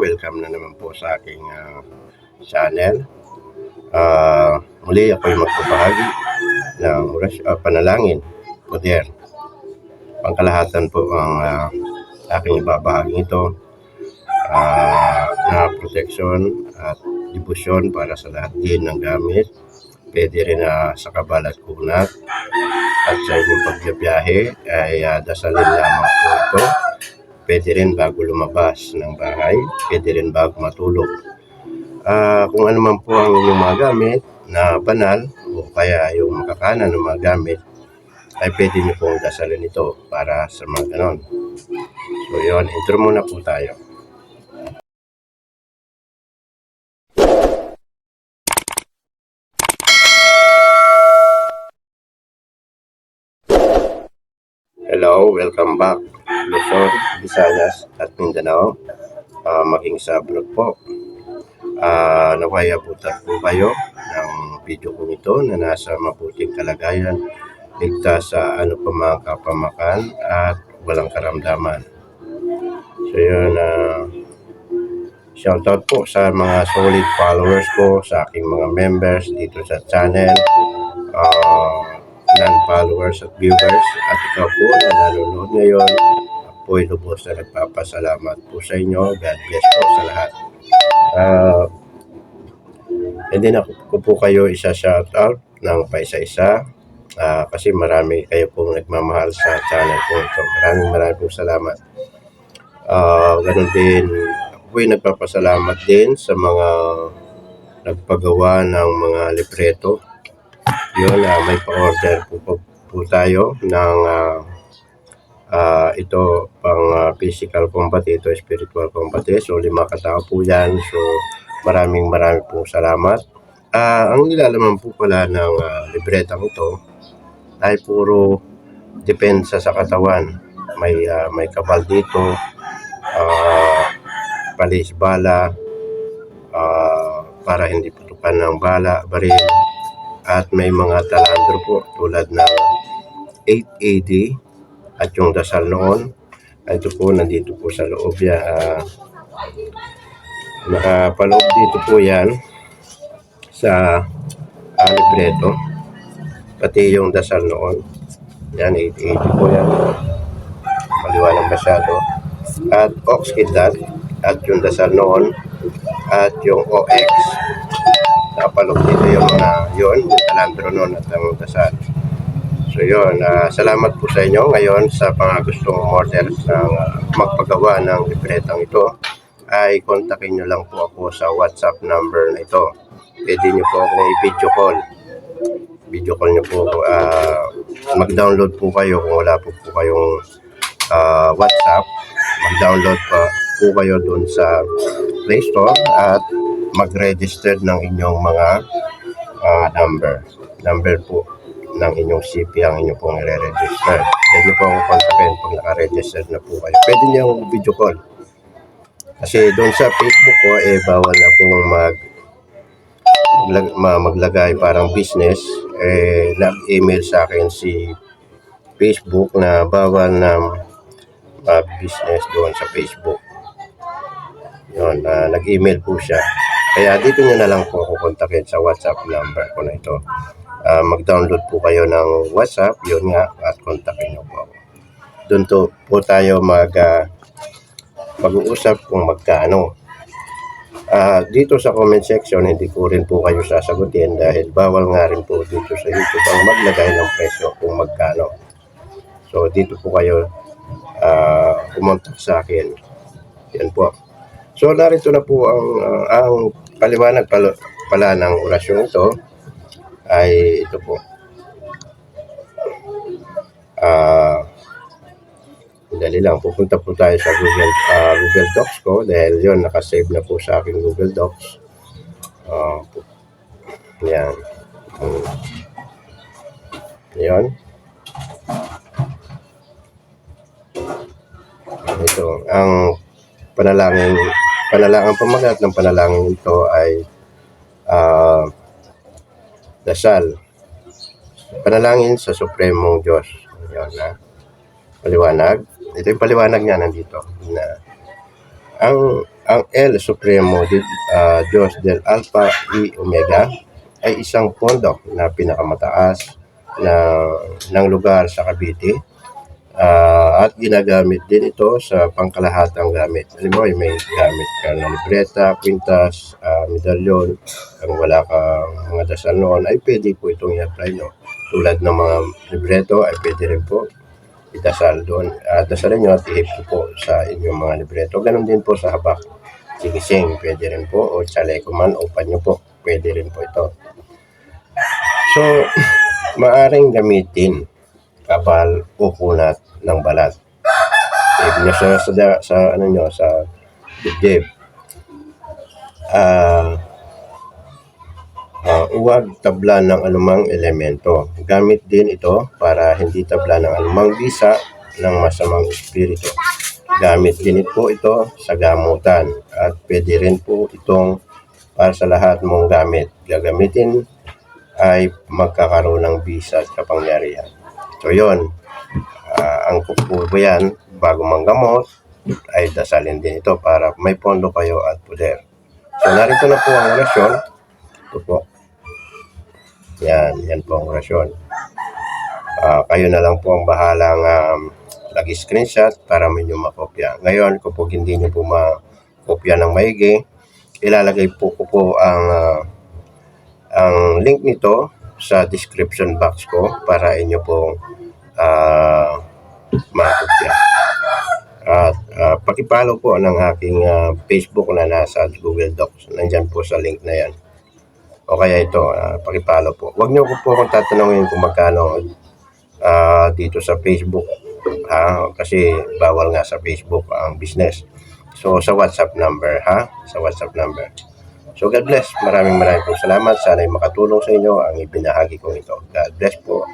welcome na naman po sa aking ah, channel. Ah, muli ako ay magpapahagi ng oras, ah, panalangin, poder. Pangkalahatan po ang ah, aking ibabahagi ito ah, na protection at debosyon para sa lahat din ng gamit. Pwede rin na sa kabalat kunat at sa inyong pagbibiyahe ay ah, dasalin lamang po ito. Pwede rin bago lumabas ng bahay, pwede rin bago matulog. Ah, kung ano man po ang inyong mga gamit na banal o kaya yung makakanan ng mga gamit, ay pwede niyo pong dasalin ito para sa mga ganon. So yun, intro muna po tayo. Hello, welcome back. Luzon, Visayas at Mindanao. Ah, maging sa vlog po. Ah, nawaya butat po kayo ng video ko ito na nasa mabuting kalagayan, ligtas sa ano pa mga kapamakan at walang karamdaman. So yun, ah, shoutout po sa mga solid followers ko, sa aking mga members dito sa channel, ah, non-followers at viewers, at ikaw po na nanonood ngayon, ako'y lubos na nagpapasalamat po sa inyo. God bless po sa lahat. Ah, and then ako ko po kayo isa shout out ng paisa-isa Ah, kasi marami kayo pong nagmamahal sa channel ko ito. Maraming maraming salamat. Ah, ganun din, ako po'y nagpapasalamat din sa mga nagpagawa ng mga libreto. Yun, ah, may pa-order po, po, po tayo ng ah, ah, ito pang ah, physical combat, ito spiritual combat. eh. So, lima katao po yan. So, maraming maraming pong salamat. Ah, ang nilalaman po pala ng ah, libretang ito ay puro depensa sa katawan. May ah, may kabal dito, palis bala, ah, para hindi putukan ng bala, baril, at may mga talandro po tulad ng 8AD at yung dasal noon. Ito po, nandito po sa loob yan. ah, nakapaloob dito po yan sa uh. Pati yung dasal noon. Yan, 880 po yan. Maliwanag masyado. At ox kidlat. At yung dasal noon. At yung OX. Nakapalog dito yung mga yun. Yung talandro noon at ang dasal. So yun, ah, salamat po sa inyo ngayon sa mga order ng ah, magpagawa ng libretang ito ay kontakin nyo lang po ako sa WhatsApp number na ito. Pwede nyo po akong i-video call video call nyo po. ah mag-download po kayo kung wala po po kayong ah, WhatsApp. Mag-download pa po kayo dun sa Play Store at mag-register ng inyong mga ah, number. Number po ng inyong CP ang inyo pong i-register. Pwede nyo po akong kontakin pag naka-register na po kayo. Pwede nyo video call. Kasi doon sa Facebook ko, eh, bawal na pong mag maglag- ma- maglagay parang business, eh, nag-email sa akin si Facebook na bawal na uh, business doon sa Facebook. Yun, ah, nag-email po siya. Kaya dito nyo na lang po ako sa WhatsApp number ko na ito. Ah, mag-download po kayo ng WhatsApp, yun nga, at kontakin nyo po. Doon to po tayo mag, ah, mag-uusap kung magkano. Ah, dito sa comment section, hindi ko rin po kayo sasagutin dahil bawal nga rin po dito sa YouTube ang maglagay ng presyo kung magkano. So, dito po kayo ah, kumontak sa akin. Yan po. So, narito na po ang, ah, ang paliwanag pala, pala ng orasyon ito ay ito po. Ah, Dali lang, pupunta po tayo sa Google, ah, Google Docs ko dahil yon nakasave na po sa aking Google Docs. Ah, pu- yan. Hmm. Yan. Ito, ang panalangin, panalangin pamagat ng panalangin ito ay ah, dasal. Panalangin sa Supremong Diyos. Yan na. Paliwanag ito yung paliwanag niya nandito na ang ang El Supremo di, ah, Diyos del Alpha y Omega ay isang pondok na pinakamataas na ng lugar sa Cavite Ah, at ginagamit din ito sa pangkalahatang gamit. Mo, may gamit ka na libreta, kwintas, ah, medalyon, kung wala kang mga dasal noon, ay pwede po itong i-apply, no? Tulad ng mga libreto, ay pwede rin po idasal doon. At dasalin nyo at ihip po sa inyong mga libreto. Ganon din po sa habak. Sigising, pwede rin po. O chaleco man, o panyo po. Pwede rin po ito. So, maaring gamitin kapal o kunat ng balat. Ihip nyo sa, sa, sa, ano nyo, sa dibdib. Ah, Ah, huwag tabla ng anumang elemento. Gamit din ito para hindi tabla ng anumang bisa ng masamang espiritu. Gamit din po ito sa gamutan at pwede rin po itong para sa lahat mong gamit. Gagamitin ay magkakaroon ng bisa at kapangyarihan. So yon, Ah, ang kukubo yan bago manggamot ay dasalin din ito para may pondo kayo at poder. So narito na po ang orasyon. Ito po. Yan, yan po ang orasyon. Ah, kayo na lang po ang bahalang um, lagi screenshot para may nyo makopya. Ngayon, po hindi nyo po makopya ng maigi, ilalagay po ko po ang ah, ang link nito sa description box ko para inyo pong ah makopya. At ah, pakipollow po ng aking ah, Facebook na nasa Google Docs. Nandyan po sa link na yan. O kaya ito, uh, pakipalo po. Huwag niyo po kung tatanungin kung magkano ah, dito sa Facebook. Ha? Kasi bawal nga sa Facebook ang business. So, sa WhatsApp number, ha? Sa WhatsApp number. So, God bless. Maraming maraming po salamat. Sana'y makatulong sa inyo ang ibinahagi ko ito. God bless po.